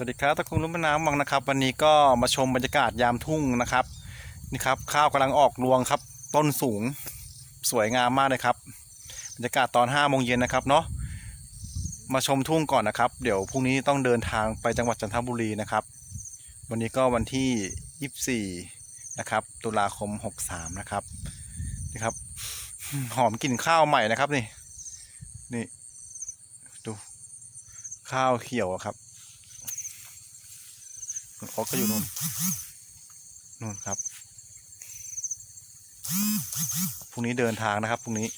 สวัสดีครับตะคุงนุ่มแมะน้ำวังนะครับ วันนี้ก็มาชมบรรยากาศยามทุ่งนะครับนี่ครับ ข้าวกำลังออกรวงครับ ต้นสูงสวยงามมากเลยครับ บรรยากาศตอน5้าโมงเย็นนะครับเนาะมาชมทุ่งก่อนนะครับ เดี๋ยวพรุ่งนี้ต้องเดินทางไปจังหวัดจันทบุรีนะครับ วันนี้ก็วันที่ 24 นะครับ ตุลาคม 63 นะครับนี่ครับ หอมกลิ่นข้าวใหม่นะครับนี่นี่ดูข้าวเขียวครับ คุณโอ๊ตก็อยู่นู่นนู่นครับพรุ่งนี้เดินทางนะครับพรุ่งนี้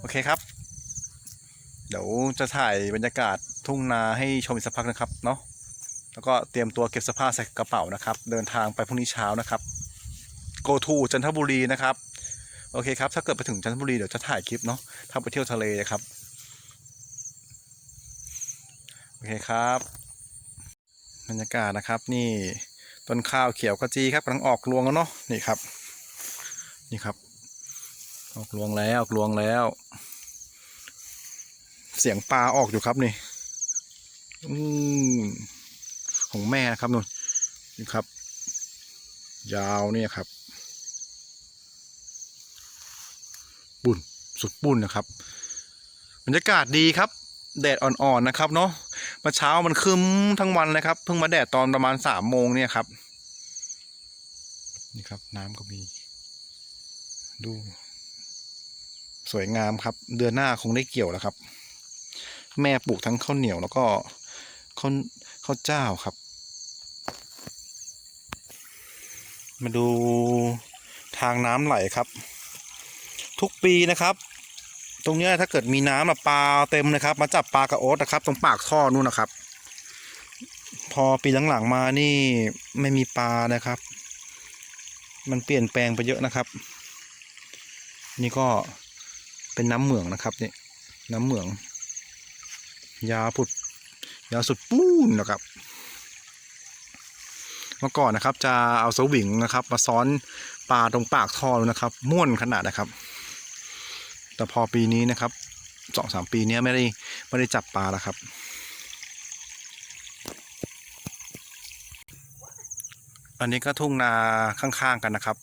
โอเคครับ เดี๋ยวจะถ่ายบรรยากาศทุ่งนาให้ชมอีกสักพักนะครับเนาะแล้วก็เตรียมตัวเก็บเสื้อผ้าใส่กระเป๋านะครับ เดินทางไปพรุ่งนี้เช้านะครับ go to จันทบุรีนะครับ โอเคครับ ถ้าเกิดไปถึงจันทบุรีเดี๋ยวจะถ่ายคลิปเนาะถ้าไปเที่ยวทะเลนะครับ โอ เคครับ บรรยากาศนะครับนี่ต้นข้าวเขียวกระจีครับกำลังออกรวงแล้วเนาะนี่ครับ นี่ครับ ออกรวงแล้วออกรวงแล้ว เสียงปลาออกอยู่ครับนี่อืมของแม่นะครับนู่นนี่ครับ ยาวเนี่ยครับบุญสุดบุญนะครับ บรรยากาศดีครับ แดดอ่อนๆนะครับเนาะ เมื่อเช้ามันคึ้มทั้งวันเลยครับเพิ่งมาแดดตอนประมาณสามโมงเนี่ยครับ นี่ครับ น้ำก็มี ดู สวยงามครับ เดือนหน้าคงได้เกี่ยวแล้วครับ แม่ปลูกทั้งข้าวเหนียวแล้วก็ข้าวข้าวเจ้าครับ มาดูทางน้ำไหลครับ ทุกปีนะครับ ตรงเนี้ยถ้าเกิดมีน้ำอะปลาเต็มเลยครับ มาจับปลากระโอ๊ตนะครับ ตรงปากท่อนู่นนะครับ พอปีหลังๆมานี่ไม่มีปลานะครับ มันเปลี่ยนแปลงไปเยอะนะครับ นี่ก็เป็นน้ำเหมืองนะครับนี่น้ำเหมือง ยาวผุดยาวสุดปูนนะครับ เมื่อก่อนนะครับจะเอาสวิงนะครับ มาซ้อนปลาตรงปากท่อนะครับ ม่วนขนาดนะครับ แต่พอปีนี้นะครับสองสามปีนี้ไม่ได้ไม่ได้จับปลาแล้วครับ อันนี้ก็ทุ่งนาข้างๆกันนะครับ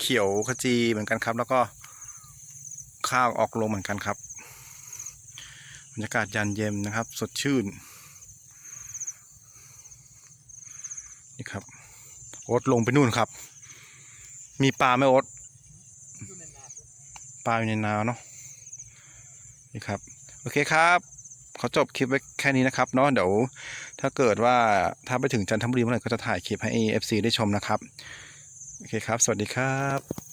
เขียวขจีเหมือนกันครับ แล้วก็ข้าวออกลงเหมือนกันครับบรรยากาศยานเย็นนะครับ สดชื่นนี่ครับโอ๊ตลงไปนู่นครับ มีปลาไหมโอ๊ต ปลาอยู่ในนาเนาะนี่ครับ โอเคครับขอจบคลิปไว้แค่นี้นะครับเนาะเดี๋ยวถ้าเกิดว่าถ้าไปถึงจันทบุรีเมื่อไหร่ก็จะถ่ายคลิปให้ FC ได้ชมนะครับ โอเคครับ สวัสดีครับ